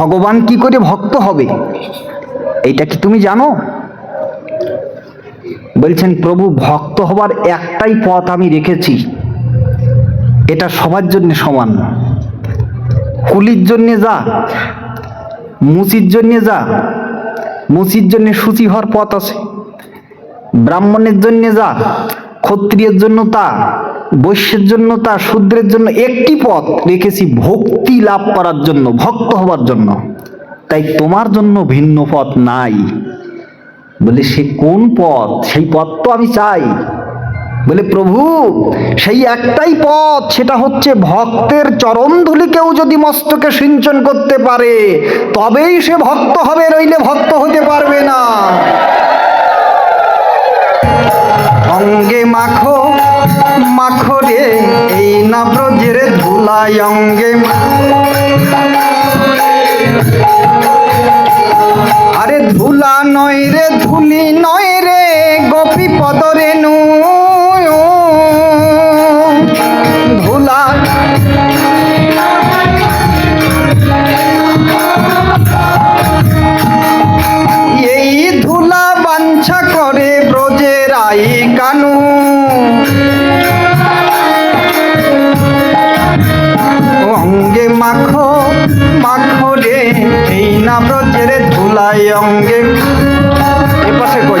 ভগবান কি করে ভক্ত হবে? এইটা কি তুমি জানো? বলছেন, প্রভু, ভক্ত হবার একটাই পথ আমি রেখেছি। এটা সবার জন্য সমান। কুলির জন্যে যা মুচির জন্যে যা মুচির জন্যে সূচি হওয়ার পথ আছে। ব্রাহ্মণের জন্য যা, ক্ষত্রিয়ের জন্য তা বৈশ্যের জন্য তার শূদ্রের জন্য একটি পথ রেখেছি ভক্তি লাভ করার জন্য, ভক্ত হবার জন্য। তাই তোমার জন্য ভিন্ন পথ নাই। বলে, সে কোন পথ? সেই পথ তো আমি চাই। বলে, প্রভু, সেই একটাই পথ, সেটা হচ্ছে ভক্তের চরণধুলি কেউ যদি মস্তকে সিঞ্চন করতে পারে, তবেই সে ভক্ত হবে রইলে ভক্ত হতে পারবে না। অঙ্গে মাখো মাখো রে এই না ব্রজের ধুলাই অঙ্গে আরে ধুলা নয় রে, ধুলি নয় রে, গোপী পদরে নু। ধুলা এই ধুলা বাঞ্ছা করে ব্রজের আই কানু। এই না ব্রজের ধুলাই অঙ্গে। এপাশে কই?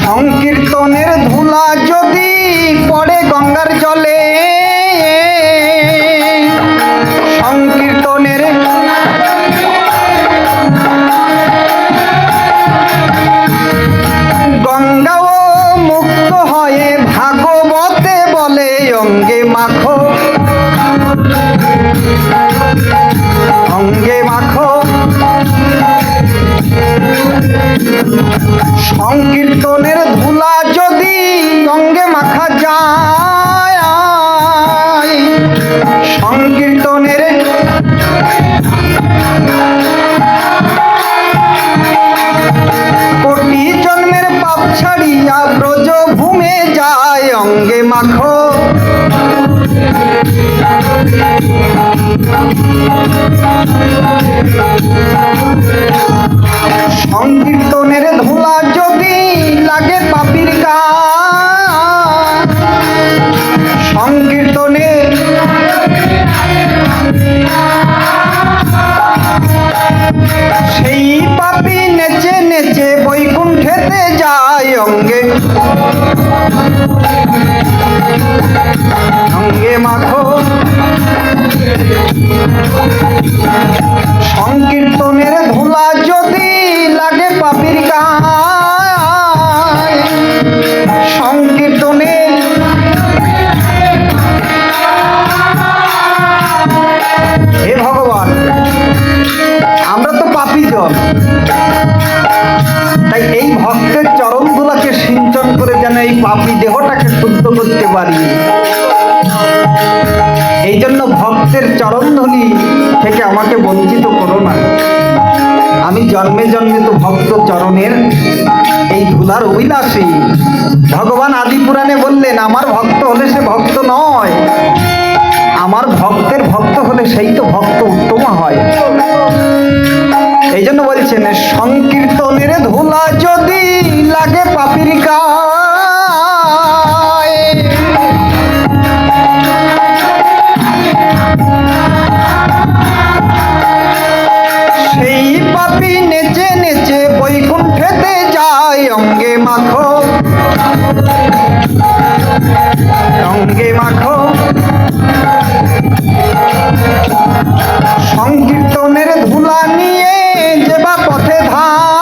সংকীর্তনের ধুলা সংকীর্তনের ধুলা যদি লাগে পাপির গা সংকীর্তনের সেই পাপি নেচে নেচে বৈকুণ্ঠেতে যায় অঙ্গে। সংকীর্তনের ধুলা যদি লাগে পাপির সংকীর্তনের হে ভগবান, আমরা তো পাপি জন। তাই এই ভক্তের চরণগুলাকে সিঞ্চন করে যেন এই পাপি দেহটাকে শুদ্ধ করতে পারি। এই জন্য ভক্তের চরণধ্বনি থেকে আমাকে বঞ্চিত করো না। আমি জন্মে জন্মে তো ভক্ত চরণের এই ধুলার অভিলাষী। ভগবান আদি পুরাণে বললেন, আমার ভক্ত হলে সে ভক্ত নয়। আমার ভক্তের ভক্ত হলে সেই তো ভক্ত উত্তম হয়। এই জন্য বলছেন, সংকীর্তনের ধুলা যদি লাগে পাপির গায়ে নেচে বৈকুণ্ঠেতে যায় অঙ্গে মাখো। অঙ্গে মাখো। সংকীর্তনের ধুলা নিয়ে যেবা পথে ধায়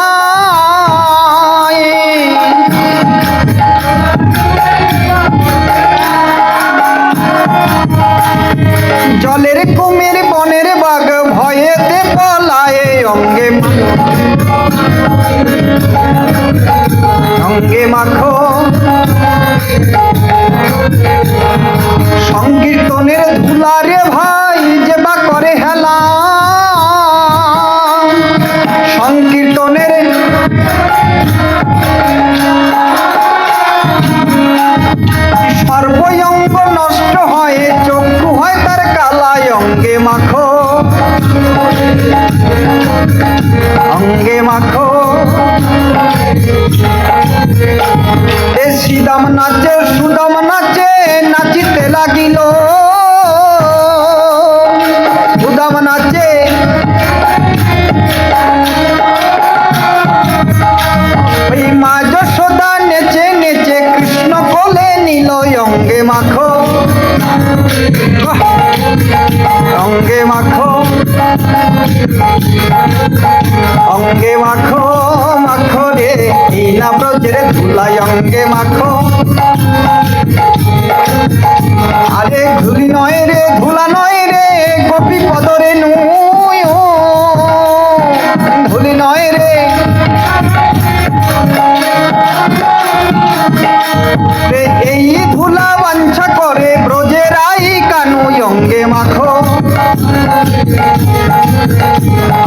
এ শ্রীদাম নাচে সুদাম আই অঙ্গে মাখো।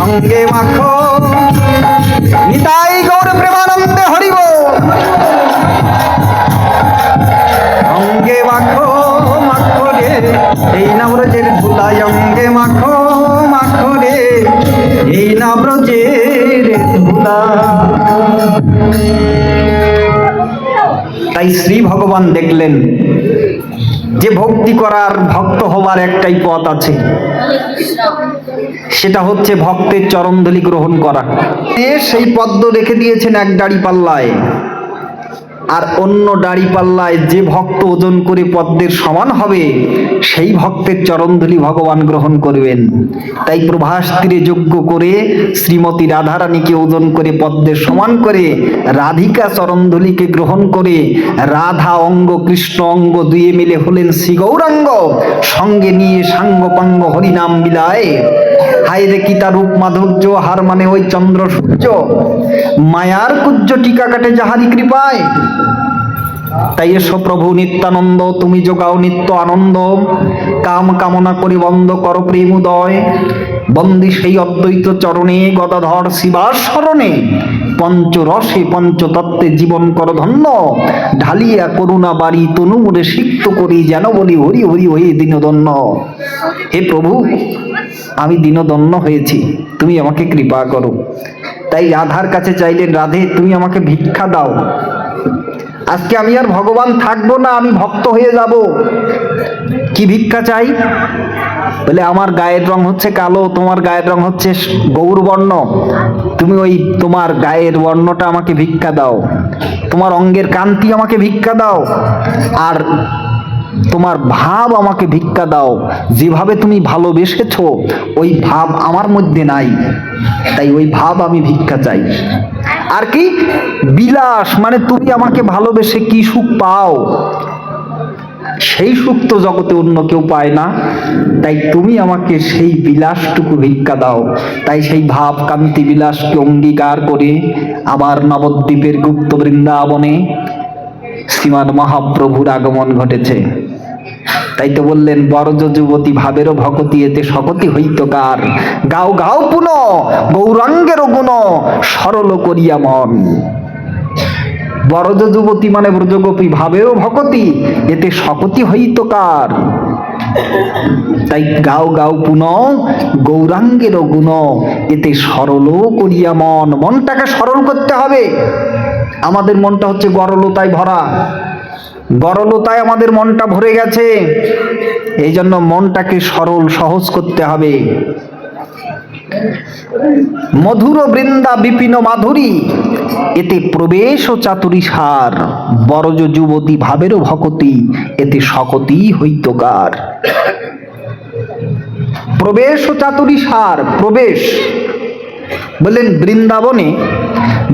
অঙ্গে মাখো। নিতাই গৌর প্রেমানন্দে হরিব। অঙ্গে মাখো মাখো রে। এই না ব্রজের ধুলাই অঙ্গে মাখো মাখো রে। এই না ব্রজের ধুলা তাই শ্রী ভগবান দেখলেন। যে ভক্তি করার ভক্ত হবার একটাই পথ আছে, সেটা হচ্ছে ভক্তের চরণধলি গ্রহণ করা। সেই পদ্ম রেখে দিয়েছেন এক দাড়ি পাল্লায়। আর অন্য দাড়ি পাল্লায় যে ভক্ত ওজন করে পদ্মের সমান হবে, সেই ভক্তের চরণধলি ভগবান গ্রহণ করবেন। তাই প্রভাস তীরে যজ্ঞ করে শ্রীমতী রাধারানীকে ওজন করে পদ্মের সমান করে রাধিকা চরণধলিকে গ্রহণ করে রাধা অঙ্গ কৃষ্ণ অঙ্গ দুয়ে মিলে হলেন শ্রী গৌরাঙ্গ, সঙ্গে নিয়ে সাঙ্গ পাঙ্গ হরিনাম বিলায় হায় রে কি তার রূপ মাধুর্য, হার মানে ওই চন্দ্র সূর্য। মায়ার কুজ্জ টিকা কাটে যাহারি কৃপায়। তাই এসো প্রভু নিত্যানন্দ, তুমি যোগাও নিত্য আনন্দ। কাম কামনা করি বন্ধ কর প্রেম উদয় বন্দি সেই অদ্বৈত চরণে, গদাধর শিবার স্মরণে পঞ্চরসে পঞ্চতত্ত্বে জীবন কর ধন্য। ঢালিয়া করুণা বাড়ি তনু মুড়ে সিক্ত করি যেন বলি হরি হরি হয়ে দিনদন্য। হে প্রভু আমি দিনদন্য হয়েছি, তুমি আমাকে কৃপা করো। তাই রাধার কাছে চাইলেন, রাধে, তুমি আমাকে ভিক্ষা দাও। আজকে আমি আর ভগবান থাকব না, আমি ভক্ত হয়ে যাব। কি ভিক্ষা চাই? বলে, আমার গায়ের রং হচ্ছে কালো, তোমার গায়ের রং হচ্ছে গৌরবর্ণ তুমি ওই তোমার গায়ের বর্ণটা আমাকে ভিক্ষা দাও। তোমার অঙ্গের কান্তি আমাকে ভিক্ষা দাও। আর তোমার ভাব আমাকে ভিক্ষা দাও। যেভাবে তুমি ভালোবেসেছ, ওই ভাব আমার মধ্যে নাই। তাই ওই ভাব আমি ভিক্ষা চাই। আর কি? বিলাস মানে তুমি আমাকে ভালোবেসে কি সুখ পাও? সেই সুখ তো জগতে অন্য কেউ পায় না। তাই তুমি আমাকে সেই বিলাসটুকু ভিক্ষা দাও। তাই সেই ভাব কান্তি বিলাসকে অঙ্গীকার করে আবার নবদ্বীপের গুপ্ত বৃন্দাবনে শ্রীমান মহাপ্রভুর আগমন ঘটেছে। তাই তো বললেন বরজ যুবতী ভাবেরও ভকতি, এতে সকতি হইত কার? গাও গাও পুন, গৌরাঙ্গের গুণ, সরল করিয়া মন। বরজ যুবতী মানে ব্রজগোপী ভাবেও ভকতি, এতে সকতি হইত কার? তাই গাও গাও পুন গৌরাঙ্গের গুণ, এতে সরল করিয়া মন। মনটাকে সরল করতে হবে। আমাদের মনটা হচ্ছে গরলতায় ভরা। গরলতায় আমাদের মনটা ভরে গেছে। এই জন্য মনটাকে সরল, সহজ করতে হবে। মধুর বৃন্দা বিপিন মাধুরী, এতে প্রবেশ ও চাতুরি সার। বরজ যুবতী ভাবেরও ভকতি, এতে সকতি হইতকার। প্রবেশ ও চাতুরি সার, প্রবেশ। বললেন, বৃন্দাবনে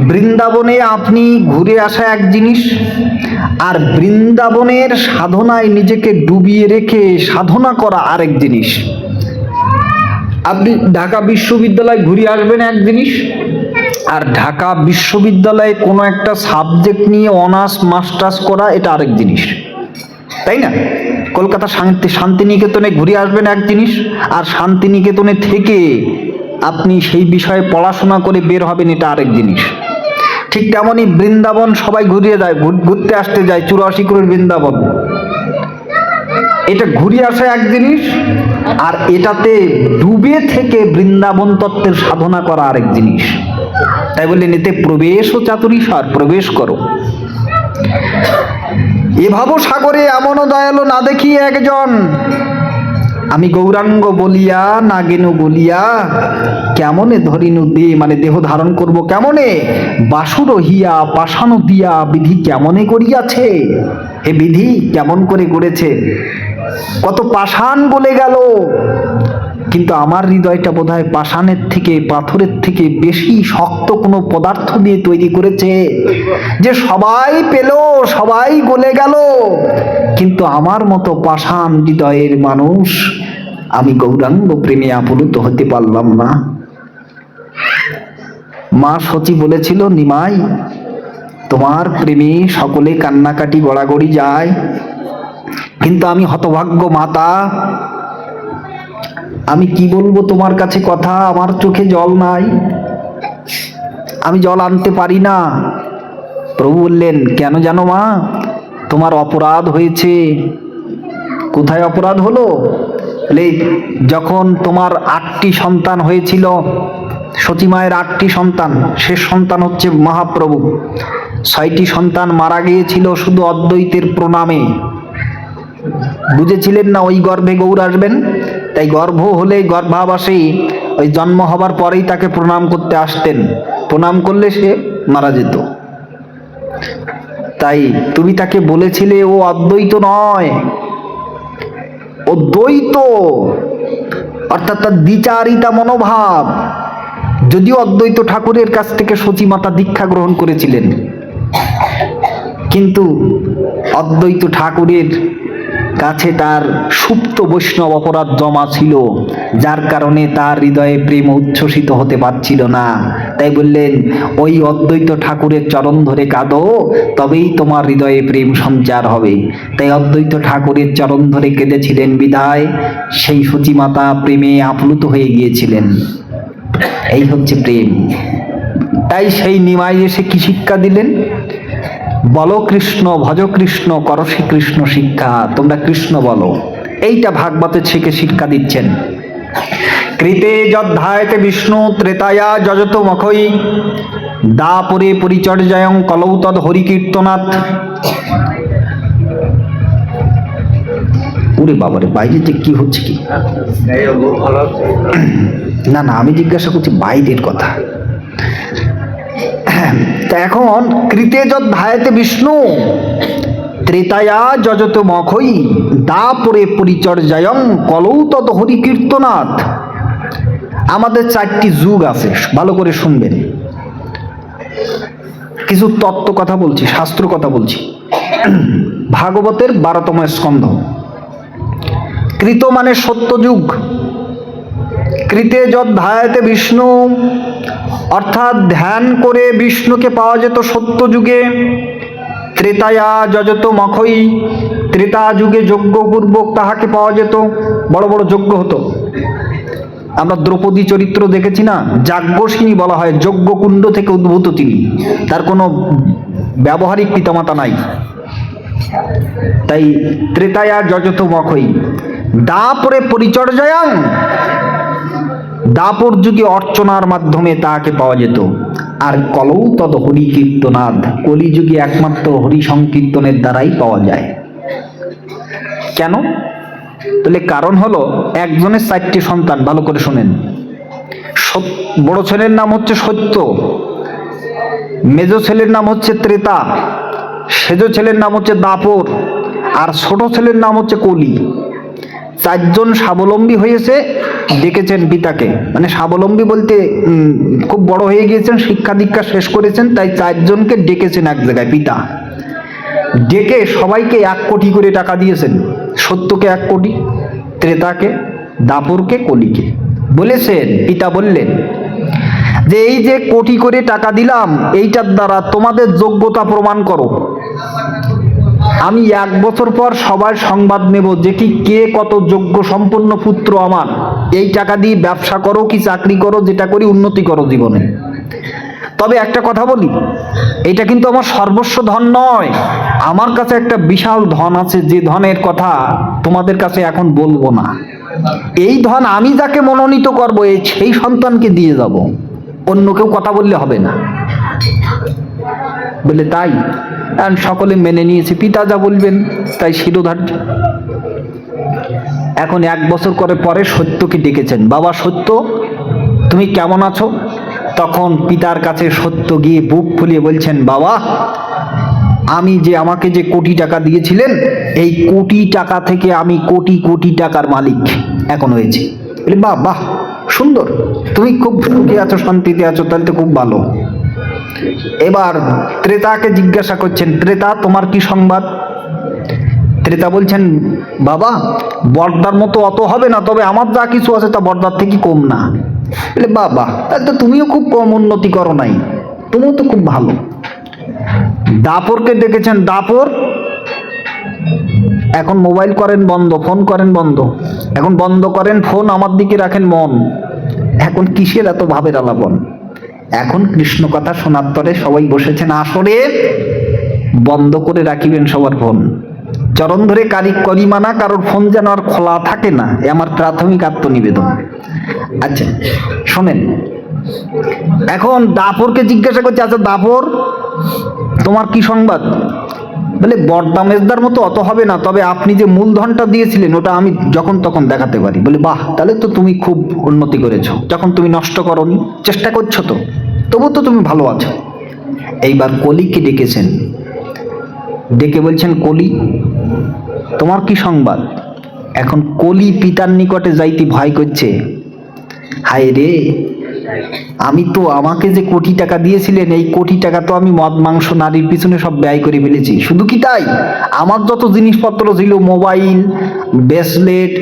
বৃন্দাবনে আপনি ঘুরে আসা এক জিনিস, আর বৃন্দাবনের সাধনায় নিজেকে ডুবিয়ে রেখে সাধনা করা আরেক জিনিস। আপনি ঢাকা বিশ্ববিদ্যালয় ঘুরে আসবেন এক জিনিস, আর ঢাকা বিশ্ববিদ্যালয়ে কোনো একটা সাবজেক্ট নিয়ে অনার্স, মাস্টার্স করা এটা আরেক জিনিস। তাই না? কলকাতা শান্তি, শান্তিনিকেতনে ঘুরে আসবেন এক জিনিস, আর শান্তিনিকেতনে থেকে আপনি সেই বিষয়ে পড়াশোনা করে বের হবেন এটা আরেক জিনিস। ঠিক তেমনই বৃন্দাবন সবাই ঘুরিয়ে যায় ঘুরতে আসতে যায়, চুরাশি করে বৃন্দাবন। এটা ঘুরে আসা এক জিনিস, আর এটাতে ডুবে থেকে বৃন্দাবন তত্ত্বের সাধনা করা আরেক জিনিস। তাই বললেন এতে প্রবেশ ও চাতুরীশ্বর প্রবেশ করো। এভাবে সাগরে এমনও দয়ালু না দেখি একজন। আমি গৌরাঙ্গ বলিয়া, নাগেনু বলিয়া, কেমনে ধরিনু দে মানে দেহ ধারণ করব কেমনে? বাসুর হিয়া পাশানো দিয়া, বিধি কেমনে করিয়াছে? হে বিধি, কেমন করে করেছে? কত পাষাণ বলে গেল। কিন্তু আমার হৃদয়টা বোধ হয় পাষাণের থেকে, পাথরের থেকে বেশি শক্ত কোনো পদার্থ দিয়ে তৈরি করেছে যে সবাই পেল, সবাই গলে গেল। কিন্তু আমার মতো পাষাণ হৃদয়ের মানুষ আমি গৌরাঙ্গ প্রেমে আপ্লুত হতে পারলাম না। মা সচি বলেছিল, নিমাই, তোমার প্রেমে সকলে কান্নাকাটি গড়াগড়ি যায়, কিন্তু আমি হতভাগ্য মাতা আমি কি বলব তোমার কাছে কথা? আমার চোখে জল নাই। আমি জল আনতে পারি না। প্রভু বললেন, কেন জানো মা? তোমার অপরাধ হয়েছে। কোথায় অপরাধ হলো? যখন তোমার আটটি সন্তান হয়েছিল, সতীমায়ের আটটি সন্তান, শেষ সন্তান হচ্ছে মহাপ্রভু। ছয়টি সন্তান মারা গিয়েছিল শুধু অদ্বৈতের প্রণামে। বুঝেছিলেন না ওই গর্ভে গৌর আসবেন? তাই গর্ভ হলে গর্ভাবাসে ওই জন্ম হবার পরেই তাকে প্রণাম করতে আসতেন। প্রণাম করলে সে মারা যেত। তাই তুমি তাকে বলেছিলে, ও অদ্বৈত নয় ও দ্বৈত অর্থাৎ তার দ্বিচারিতা মনোভাব। যদিও অদ্বৈত ঠাকুরের কাছ থেকে সচিমাতা দীক্ষা গ্রহণ করেছিলেন, কিন্তু অদ্বৈত ঠাকুরের কাছে তার সুপ্ত বৈষ্ণব অপরাধ জমা ছিল, যার কারণে তার হৃদয়ে প্রেম উচ্ছ্বসিত হতে পারছিল না। তাই বললেন, ওই অদ্বৈত ঠাকুরের চরণ ধরে কাঁদো, তবেই তোমার হৃদয়ে প্রেম সঞ্চার হবে। তাই অদ্বৈত ঠাকুরের চরণ ধরে কেঁদেছিলেন বিদায়। সেই সচিমাতা প্রেমে আপ্লুত হয়ে গিয়েছিলেন। এই হচ্ছে প্রেম। তাই সেই নিমাই এসে কি শিক্ষা দিলেন? বলো কৃষ্ণ ভজ কৃষ্ণ কর কৃষ্ণ শিক্ষা তোমরা কৃষ্ণ বলো। এইটা ভাগবতের থেকে শিক্ষা দিচ্ছেন। কৃতে যদ্ধায়তে বিষ্ণু ত্রেতায়া যজত মখই দাপরে পরিচর্যায়ং কলৌ তদ হরিকীর্তনাথ। ওরে বাবারে বাইরে যে কি হচ্ছে কি? না না আমি জিজ্ঞাসা করছি বাইরের কথা। তা এখন কৃতে যদ ধায়তে বিষ্ণু, ত্রেতায়া যজত মখই দাপরে পরিচর্যায়ং কলৌ তত হরিকীর্তনাথ। আমাদের চারটি যুগ আছে, ভালো করে শুনবেন। কিছু তত্ত্ব কথা বলছি, শাস্ত্র কথা বলছি। ভাগবতের বারোতম স্কন্ধ। কৃত মানে সত্য যুগ। কৃতে যদ ধায়াতে বিষ্ণু। অর্থাৎ ধ্যান করে বিষ্ণুকে পাওয়া যেত সত্য যুগে ত্রেতায়া যজত মখই ত্রেতা যুগে যজ্ঞপূর্বক তাহাকে পাওয়া যেত। বড় বড় যজ্ঞ হতো। আমরা দ্রৌপদী চরিত্র দেখেছি না? যাজ্ঞসিনী বলা হয়, যজ্ঞকুণ্ড থেকে উদ্ভূত তিনি। তার কোনো ব্যবহারিক পিতামাতা নাই। তাই ত্রেতায়া যজত মখই দাপরে পরিচর্যায়াং দাপর যুগে অর্চনার মাধ্যমে তাকে পাওয়া যেত। আর কলৌ তদ হরি কীর্তনাদ কলিযুগে একমাত্র হরি সংকীর্তনের দ্বারাই পাওয়া যায়। কেন? তাহলে কারণ হলো একজনের চারটি সন্তান, ভালো করে শোনেন। বড় ছেলের নাম হচ্ছে সত্য, মেজ ছেলের নাম হচ্ছে ত্রেতা, সেজ ছেলের নাম হচ্ছে দাপর, আর ছোট ছেলের নাম হচ্ছে কলি। চারজন স্বাবলম্বী হয়েছে, ডেকেছেন পিতাকে। মানে স্বাবলম্বী বলতে খুব বড় হয়ে গিয়েছেন, শিক্ষা দীক্ষা শেষ করেছেন, তাই চারজনকে ডেকেছেন এক জায়গায়, পিতা। ডেকে সবাইকে এক কোটি করে টাকা দিয়েছেন, সত্যকে এক কোটি, ত্রেতাকে, দাপরকে, কলিকে। বলেছেন, পিতা বললেন, যে এই যে কোটি করে টাকা দিলাম, এইটার দ্বারা তোমাদের যোগ্যতা প্রমাণ করো। আমি এক বছর পর সবার সংবাদ নেব যে কি কে কত যোগ্য সম্পন্ন পুত্র আমার। এই টাকা দিয়ে ব্যবসা করো কি চাকরি করো, যেটা করি উন্নতি করো জীবনে। তবে একটা কথা বলি, এটা কিন্তু আমার সর্বস্ব ধন নয়। আমার কাছে একটা বিশাল ধন আছে, যে ধনের কথা তোমাদের কাছে এখন বলব না। এই ধন আমি যাকে মনোনীত করব, এই সেই সন্তানকে দিয়ে যাব। অন্য কেউ কথা বললে হবে না। বলে, তাই। আর সকলে মেনে নিয়েছে। পিতা যা বলবেন, তাই শিরোধার্য এখন এক বছর করে পরে সত্যকে ডেকেছেন। বাবা, সত্য? তুমি কেমন আছো? তখন পিতার কাছে সত্য গিয়ে বুক ফুলিয়ে বলছেন, বাবা, আমি যে আমাকে যে কোটি টাকা দিয়েছিলেন, এই কোটি টাকা থেকে আমি কোটি কোটি টাকার মালিক এখন হয়েছে। বাহ বাহ, সুন্দর। তুমি খুব সুখে আছো, শান্তিতে আছো, তাহলে তো খুব ভালো। এবার ত্রেতাকে জিজ্ঞাসা করছেন, ত্রেতা, তোমার কি সংবাদ? ত্রেতা বলছেন, বাবা, বর্দার মতো অত হবে না, তবে আমার যা কিছু আছে তা বর্দার থেকে কম না। বলে, বাবা, তাহলে তো তুমিও খুব কম উন্নতি করো নাই, তুমিও তো খুব ভালো। দাপরকে দেখেছেন, দাপর, এখন মোবাইল করেন বন্ধ, ফোন করেন বন্ধ। এখন বন্ধ করেন, ফোন আমার দিকে রাখেন মন। এখন কিসের এত ভাবের আলাপন? এখন কৃষ্ণ কথা শোনার তরে সবাই বসেছেন আসরে, বন্ধ করে রাখিবেন সবার ফোন। চরণ ধরে কারি করিমানা কারোর ফোন যেন আর খোলা থাকে না, এ আমার প্রাথমিক আত্মনিবেদন। আচ্ছা শোনেন, এখন দাপরকে জিজ্ঞাসা করছে আচ্ছা দাপর, তোমার কি সংবাদ? বলে বর্দামেজদার মতো অত হবে না। তবে আপনি যে মূলধনটা দিয়েছিলেন, ওটা আমি যখন তখন দেখাতে পারি। বলে, বাহ, তাহলে তো তুমি খুব উন্নতি করেছ। যখন তুমি নষ্ট করনি, চেষ্টা করছ তো। তবু তো তুমি ভালো আছো। এইবার কলিকে ডেকেছেন। ডেকে বলছেন, কলি, তোমার কি সংবাদ? এখন কলি পিতার নিকটে যাইতে ভয় করছে। হায় রে আমি তো, আমাকে যে কোটি টাকা দিয়েছিলেন, এই কোটি টাকা তো আমি মদ, মাংস, নারীর পিছনে সব ব্যয় করে ফেলেছি। শুধু কি তাই? আমার যত জিনিসপত্র ছিল, মোবাইল, ব্রেসলেট,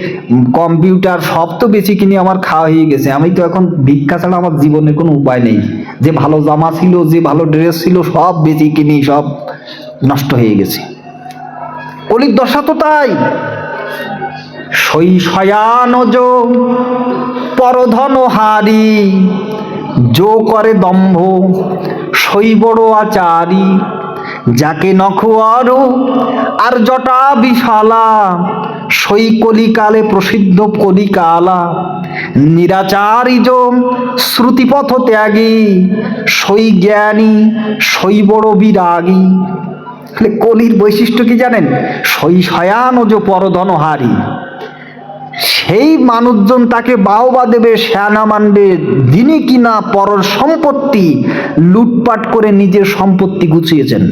কম্পিউটার, সব তো বেশি কিনে আমার খাওয়া হয়ে গেছে। আমি তো এখন ভিক্ষা ছাড়া আমার জীবনের কোনো উপায় নেই। যে ভালো জামা ছিল, যে ভালো ড্রেস ছিল, সব বেশি কিনে সব নষ্ট হয়ে গেছে। কলির দশা তো তাই। শৈশয়ানজ পরধন হারি যো করে দম্ভ শৈবড় আচারি, যাকে নখুয়ারু আর জটা বিশালা, সই প্রসিদ্ধ কলিকালা নিরাচারিজ শ্রুতিপথ ত্যাগী, সই জ্ঞানী, সই বড় বিরাগী। কলির বৈশিষ্ট্য কি জানেন? সই শয়ানজ পরধনহারী। সেই মানুষজন তাকে বাহবা দেবে শ্যানা মানবে দিনে কিনা পরর সম্পত্তি লুটপাট করে নিজের সম্পত্তি গুছিয়েছেন।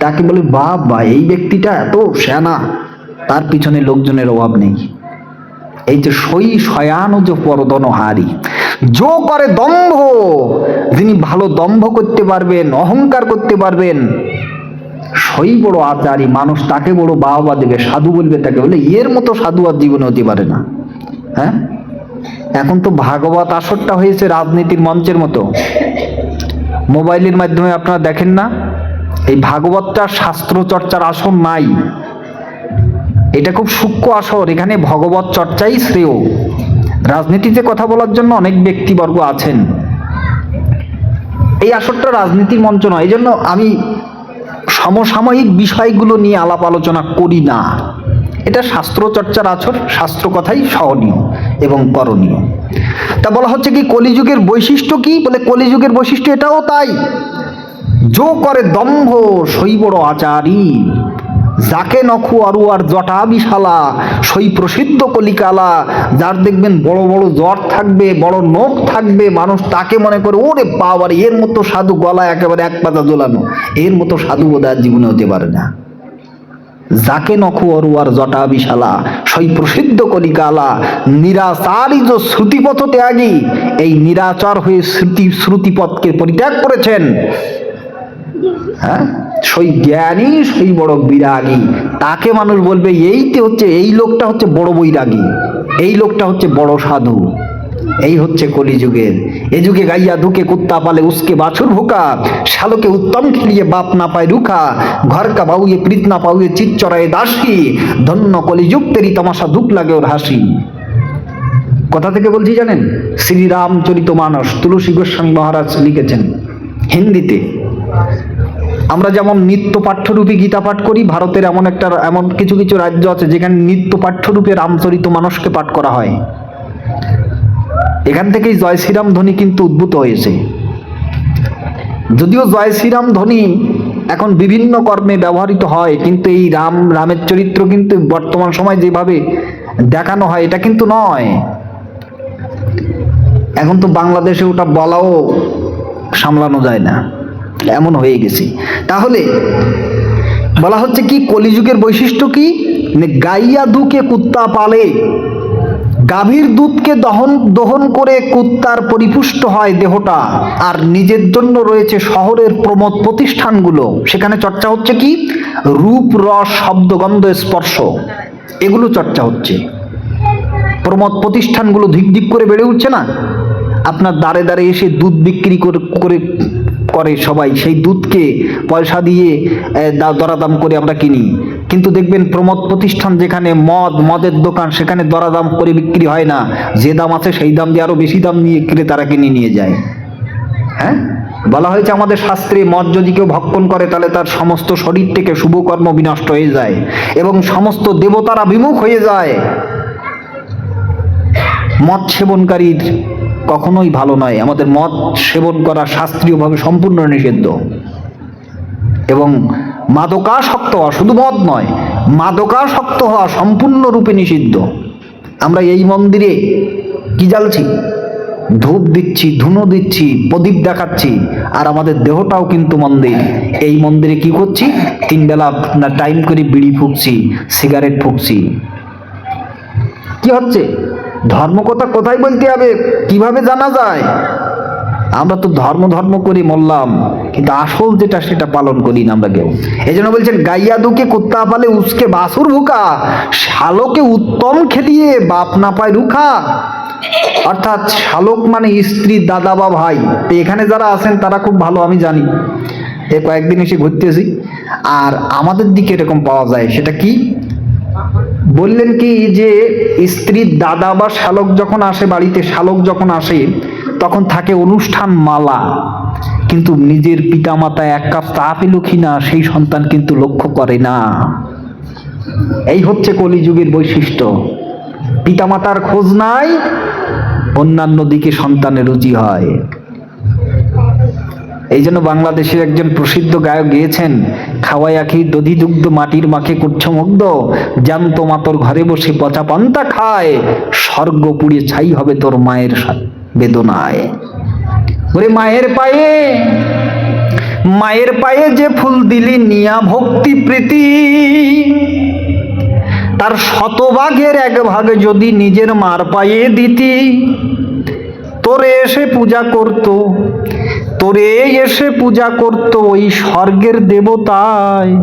তাকে বলে বাবা এই ব্যক্তিটা এত শ্যানা তার পিছনে লোকজনের অভাব নেই। এই যে সই শয়ান যে পরদন হারি জো করে দম্ভ, যিনি ভালো দম্ভ করতে পারবেন, অহংকার করতে পারবেন সই বড় আচারী, মানুষ তাকে বড় বাহবা দেবে, সাধু বলবে তাকে বলে, এর মতো সাধু আর জীবনে হতে পারে না। হ্যাঁ? এখন তো ভাগবত আসরটা হয়েছে রাজনীতির মঞ্চের মতো। মোবাইলের মাধ্যমে আপনারা দেখেন না, এই ভাগবতটা শাস্ত্র চর্চার আসন নাই। এটা খুব সূক্ষ্ম আসর, এখানে ভগবত চর্চাই শ্রেয়। রাজনীতিতে কথা বলার জন্য অনেক ব্যক্তিবর্গ আছেন। এই আসরটা রাজনীতির মঞ্চ নয়, এই জন্য আমি সমসাময়িক বিষয়গুলো নিয়ে আলাপ আলোচনা করি না। এটা শাস্ত্র চর্চার আছর শাস্ত্র কথাই সহনীয় এবং করণীয়। তা বলা হচ্ছে কি, কলিযুগের বৈশিষ্ট্য কি? বলে কলিযুগের বৈশিষ্ট্য এটাও তাই। যো করে দম্ভ শৈবড় আচারী। যাকে নখু আরু আর জটা বিশালা, সই প্রসিদ্ধ কলিকালা। যার দেখবেন বড় বড় জ্বর থাকবে, বড় নখ থাকবে, মানুষ তাকে মনে করে, ওরে বাবার এর মতো সাধু গলা একেবারে এক পাতা জ্বলানো এর মতো সাধু বোধ জীবনে হতে পারে না। যাকে নখু অরুয়ার জটা বিশালা, সই প্রসিদ্ধ কলিকালা যে শ্রুতিপথ ত্যাগী, এই নিরাচার হয়ে শ্রুতি শ্রুতিপথকে পরিত্যাগ করেছেন হ্যাঁ? সই জ্ঞানী, সই বড় বিরাগী। তাকে মানুষ বলবে, এইতে হচ্ছে, এই লোকটা হচ্ছে বড় বৈরাগী। এই লোকটা হচ্ছে বড় সাধু। এই হচ্ছে কলিযুগের। এ যুগে গাইয়া ধুকে কুত্তা পালে উসকে বাছুর ভুকা শালকে উত্তম খেলিয়ে বাপ না পায় রুখা। ঘর কা বাউয়ে প্রীত না পাউয়ে চিত চড়ায় ধন্য কলিযুগ তেরি তামাশা দুঃখ লাগে ওর হাসি। কথা থেকে বলছি জানেন? শ্রীরামচরিত মানস তুলসী গোস্বামী মহারাজ লিখেছেন হিন্দিতে। আমরা যেমন নিত্য পাঠ্যরূপী গীতা পাঠ করি, ভারতের এমন একটা এমন কিছু কিছু রাজ্য আছে যেখানে নিত্য পাঠ্যরূপে রামচরিত মানুষকে পাঠ করা হয়। এখান থেকেই জয় শ্রীরাম ধ্বনি কিন্তু উদ্ভূত হয়েছে। যদিও জয় শ্রীরাম ধ্বনি এখন বিভিন্ন কর্মে ব্যবহৃত হয়, কিন্তু এই রাম, রামের চরিত্র কিন্তু বর্তমান সময় যেভাবে দেখানো হয়, এটা কিন্তু নয়। এখন তো বাংলাদেশে ওটা বলাও সামলানো যায় না। এমন হয়ে গেছে। তাহলে বলা হচ্ছে কি, কলিযুগের বৈশিষ্ট্য কি? মানে গাইয়া দুকে কুত্তা পালে। গাভীর দুধকে দহন দহন করে কুত্তার পরিপুষ্ট হয় দেহটা। আর নিজের জন্য রয়েছে শহরের প্রমোদ প্রতিষ্ঠানগুলো। সেখানে চর্চা হচ্ছে কি? রূপ, রস, শব্দ, গন্ধ, স্পর্শ। এগুলো চর্চা হচ্ছে। প্রমোদ প্রতিষ্ঠানগুলো ধিক ধিক করে বেড়ে উঠছে না? আপনার দাঁড়ে দাঁড়ে এসে দুধ বিক্রি করে করে সবাই, সেই দুধকে পয়সা দিয়ে দরাদাম করে আমরা কিনি। কিন্তু দেখবেন প্রমোদ প্রতিষ্ঠান যেখানে মদ, মদের দোকান, সেখানে দরাদাম করে বিক্রি হয় না। যে দাম আছে সেই দাম দিয়ে আরও বেশি দাম নিয়ে ক্রেতারা কিনে নিয়ে যায়। হ্যাঁ? বলা হয়েছে আমাদের শাস্ত্রে মদ যদি কেউ ভক্ষণ করে, তাহলে তার সমস্ত শরীর থেকে শুভকর্ম বিনষ্ট হয়ে যায় এবং সমস্ত দেবতারা বিমুখ হয়ে যায়। মদ সেবনকারীর কখনোই ভালো নয়। আমাদের মদ সেবন করা শাস্ত্রীয়ভাবে সম্পূর্ণ নিষিদ্ধ। এবং মাদকাসক্ত হওয়া শুধু মদ নয়, মাদকাসক্ত হওয়া সম্পূর্ণরূপে নিষিদ্ধ। আমরা এই মন্দিরে কি জ্বালছি? ধূপ দিচ্ছি, ধুনো দিচ্ছি, প্রদীপ দেখাচ্ছি, আর আমাদের দেহটাও কিন্তু মন্দির। এই মন্দিরে কি করছি? তিন বেলা না টাইম করে বিড়ি ফুকছি, সিগারেট ফুকছি। কি হচ্ছে? ধর্ম কথা কোথায় বলতে হবে? কীভাবে জানা যায়? আমরা তো ধর্ম ধর্ম করে মরলাম, কিন্তু আসল যেটা সেটা পালন করি না আমরা কেউ। এই জন্য বলছেন গাইয়া দুকে কুত্তা পালে উসকে বাসুর ভুকা, শালকে উত্তম খেলিয়ে বাপ না পায় রুখা। অর্থাৎ শালক মানে স্ত্রী, দাদা বা ভাই। তো এখানে যারা আছেন, তারা খুব ভালো, আমি জানি। এ কয়েকদিন এসে ঘুরতেছি। আর আমাদের দিকে এরকম পাওয়া যায়, সেটা কি? বললেন কি যে, স্ত্রীর দাদা বা শালক যখন আসে বাড়িতে, শালক যখন আসে, তখন থাকে অনুষ্ঠান মালা। কিন্তু নিজের পিতামাতা এক কাপ চা পেল কিনা, সেই সন্তান কিন্তু লক্ষ্য করে না। এই হচ্ছে কলিযুগের বৈশিষ্ট্য। পিতামাতার খোঁজ নাই, অন্যান্য দিকে সন্তানের রুচি হয়। এই জন্য বাংলাদেশের একজন প্রসিদ্ধ গায়ক গেয়েছেন খাওয়াই আখি, দধি দুগ্ধ মাটির মাখে করছ মুগ্ধ। জ্যান্ত মাতর ঘরে বসে পচা পান্তা খায়। স্বর্গ পুড়িয়ে ছাই হবে তোর মায়ের বেদনায়। ওরে মায়ের পায়ে মায়ের পায়ে যে ফুল দিলি নিয়া ভক্তি প্রীতি। তার শতভাগের এক ভাগ যদি নিজের মার পায়ে দিতি। তোরে এসে পূজা করত তোরে এসে পূজা করত ওই স্বর্গের দেবতায়।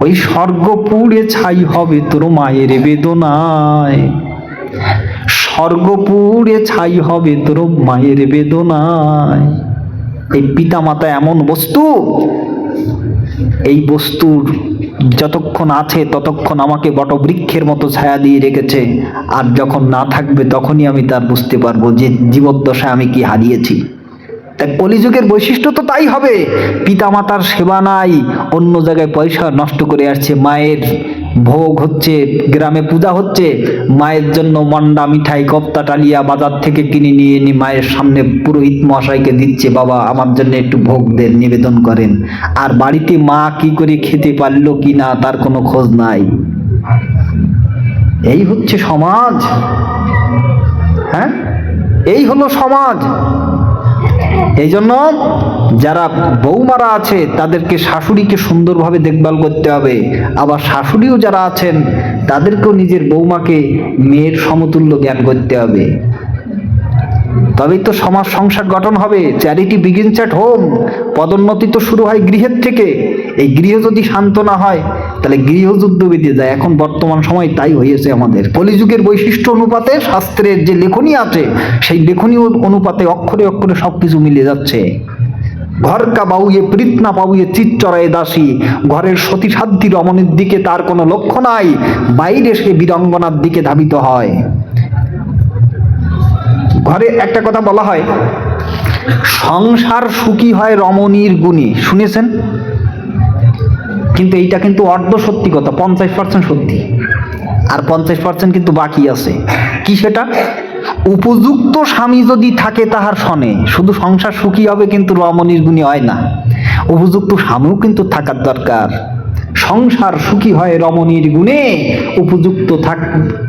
ওই স্বর্গ পুড়ে ছাই হবে তোর মায়ের বেদনায়। স্বর্গ পুড়ে ছাই হবে তোর মায়ের বেদনায়। এই পিতামাতা এমন বস্তু? এই বস্তুর যতক্ষণ আছে, ততক্ষণ আমাকে বটবৃক্ষের মতো ছায়া দিয়ে রেখেছে। আর যখন না থাকবে, তখনই আমি তার বুঝতে পারব যে জীবদ্দশায় আমি কি হারিয়েছি। কলিযুগের বৈশিষ্ট্য তো তাই হবে। পিতামাতার সেবা নাই, অন্য জায়গায় পয়সা নষ্ট করে আসছে, মায়ের ভোগ হচ্ছে, গ্রামে পূজা হচ্ছে, মায়ের জন্য মন্ডা, মিঠাই, কপ্তা টালিয়া বাজার থেকে কিনে নিয়ে এনে মায়ের সামনে পুরোহিত মশাইকে দিচ্ছে, বাবা, আমার জন্য একটু ভোগ দেন, নিবেদন করেন। আর বাড়িতে মা কি করে খেতে পারল কি না, তার কোনো খোঁজ নাই। এই হচ্ছে সমাজ। হ্যাঁ? এই হলো সমাজ। এই জন্য যারা বৌমারা আছে, তাদেরকে শাশুড়িকে সুন্দরভাবে দেখভাল করতে হবে। আবার শাশুড়িও যারা আছেন, তাদেরকেও নিজের বৌমাকে মেয়ের সমতুল্য জ্ঞান করতে হবে। তবেই তো সমাজ সংসার গঠন হবে। চ্যারিটি বিগিনস অ্যাট হোম পদোন্নতি তো শুরু হয় গৃহের থেকে। এই গৃহ যদি শান্ত না হয় তাহলে গৃহযুদ্ধ বেঁধে যায়। এখন বর্তমান সময় তাই হয়েছে আমাদের। কলিযুগের বৈশিষ্ট্য অনুপাতে শাস্ত্রের যে লেখনী আছে, সেই লেখনী অনুপাতে অক্ষরে অক্ষরে সব কিছু মিলে যাচ্ছে। ঘর কা বাউয়ে প্রীত না পাউয়ে চিত দাসী। ঘরের সতী সাধ্যী রমণীর দিকে তার কোনো লক্ষ্য নাই। বাইরে সে বীরঙ্গনার দিকে ধাবিত হয়। ঘরে একটা কথা বলা হয়, সংসার সুখী হয় রমণীর গুণী। শুনেছেন? কিন্তু এইটা কিন্তু অর্ধ সত্যি কথা, পঞ্চাশ পার্সেন্ট সত্যি। আর পঞ্চাশ পার্সেন্ট কিন্তু বাকি আছে। কি সেটা? উপযুক্ত স্বামী যদি থাকে তাহার সনে, শুধু সংসার সুখী হবে কিন্তু রমণীর গুণী হয় না। উপযুক্ত স্বামীও কিন্তু থাকার দরকার। সংসার সুখী হয় রমণীর গুণে উপযুক্ত থাক,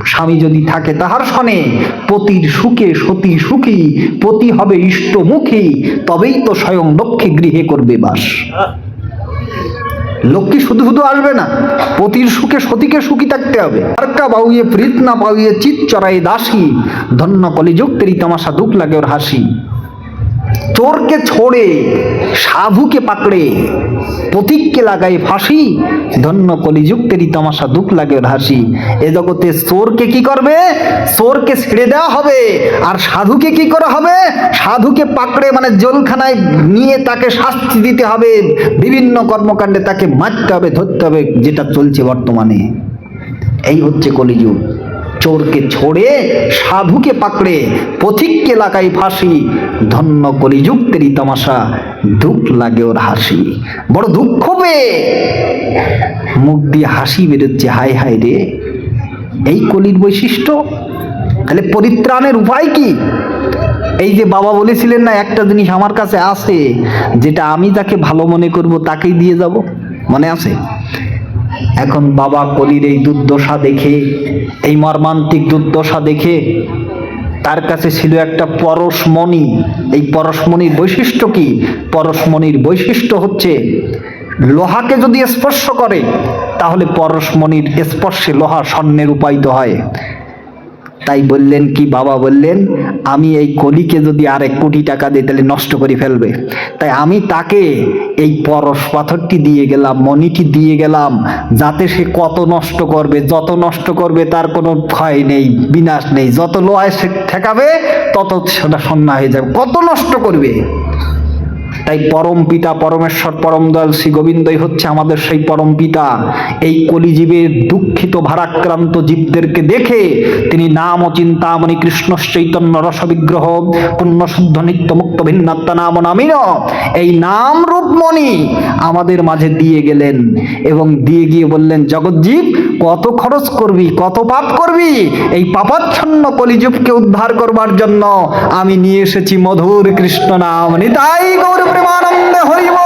স্বামী যদি থাকে তাহার সনে, পতির সুখে সতী সুখী, পতি হবে ইষ্টমুখী, তবেই তো স্বয়ং লক্ষ্মী গৃহে করবে বাস। লক্ষ্মী শুধু শুধু আসবে না, পতির সুখে সতীকে সুখী থাকতে হবে। আরকা বাউয়ে প্রীত না পাউয়ে চিত চড়াই দাসী, ধন্য কলিযুগ তেরি তামাশা দুঃখ লাগে ওর হাসি। চোরকে ছোড়ে, সাধুকে পাকড়ে, পথিককে লাগাই ফাঁসি, ধন্য কলিযুগ তেরি তামাশা দুঃখ লাগে হাসি এ জগতে চোরকে কি করবে? চোরকে ছেড়ে দেওয়া হবে। আর সাধুকে কি করা হবে? সাধুকে পাকড়ে মানে জলখানায় নিয়ে তাকে শাস্তি দিতে হবে। বিভিন্ন কর্মকাণ্ডে তাকে মারতে হবে, ধরতে হবে, যেটা চলছে বর্তমানে। এই হচ্ছে কলিযুগ। চোরকে ছোড়ে, সাধুকে পাকড়ে, পথিককে লাগাই ফাঁসি ধন্য কলিযুগ তেরি তামাশা, দুঃখ লাগে ওর হাসি। বড় দুঃখ পেয়ে মুখ দিয়ে হাসি বেরোচ্ছে হাই হাই রে। এই কলির বৈশিষ্ট্য? তাহলে পরিত্রাণের উপায় কি? এই যে বাবা বলেছিলেন না, একটা জিনিস আমার কাছে আছে, যেটা আমি তাকে ভালো মনে করব, তাকেই দিয়ে যাব। মনে আছে? এখন বাবা কলির এই দুর্দশা দেখে, এই মর্মান্তিক দুর্দশা দেখে তার কাছে ছিল একটা পরশমণি। এই পরশমণির বৈশিষ্ট্য কি? পরশমণির বৈশিষ্ট্য হচ্ছে, লোহাকে যদি স্পর্শ করে, তাহলে পরশমণির স্পর্শে লোহা স্বর্ণে রূপায়িত হয়। তাই বললেন, কি বাবা বললেন? আমি এই কলিকে যদি আর এক কোটি টাকা দিই, তাহলে নষ্ট করে ফেলবে। তাই আমি তাকে এই পরশ পাথরটি দিয়ে গেলাম, মণিটি দিয়ে গেলাম, যাতে সে কত নষ্ট করবে, যত নষ্ট করবে তার কোনো ভয় নেই, বিনাশ নেই। যত লোহায় সে ঠেকাবে, তত সেটা সন্না হয়ে যাবে। কত নষ্ট করবে? তাই পরম পিতা, পরমেশ্বর, পরম দয়াল শ্রী গোবিন্দই হচ্ছে আমাদের সেই পরম পিতা। এই কলিজীবের দুঃখিত, ভারাক্রান্ত জীবদেরকে দেখে তিনি নাম ও চিন্তামণি কৃষ্ণ চৈতন্য রসবিগ্রহ, পুণ্য শুদ্ধ নিত্য মুক্ত ভিন্নাত্মা নাম নামিন। এই নাম রূপমণি আমাদের মাঝে দিয়ে গেলেন এবং দিয়ে গিয়ে বললেন জগৎজীব কত খরচ করবি, কত পাপ করবি, এই পাপাচ্ছন্ন কলিযুগকে উদ্ধার করবার জন্য আমি নিয়ে এসেছি মধুর কৃষ্ণ নাম। নিতাই গৌর প্রেমানন্দে হরিব।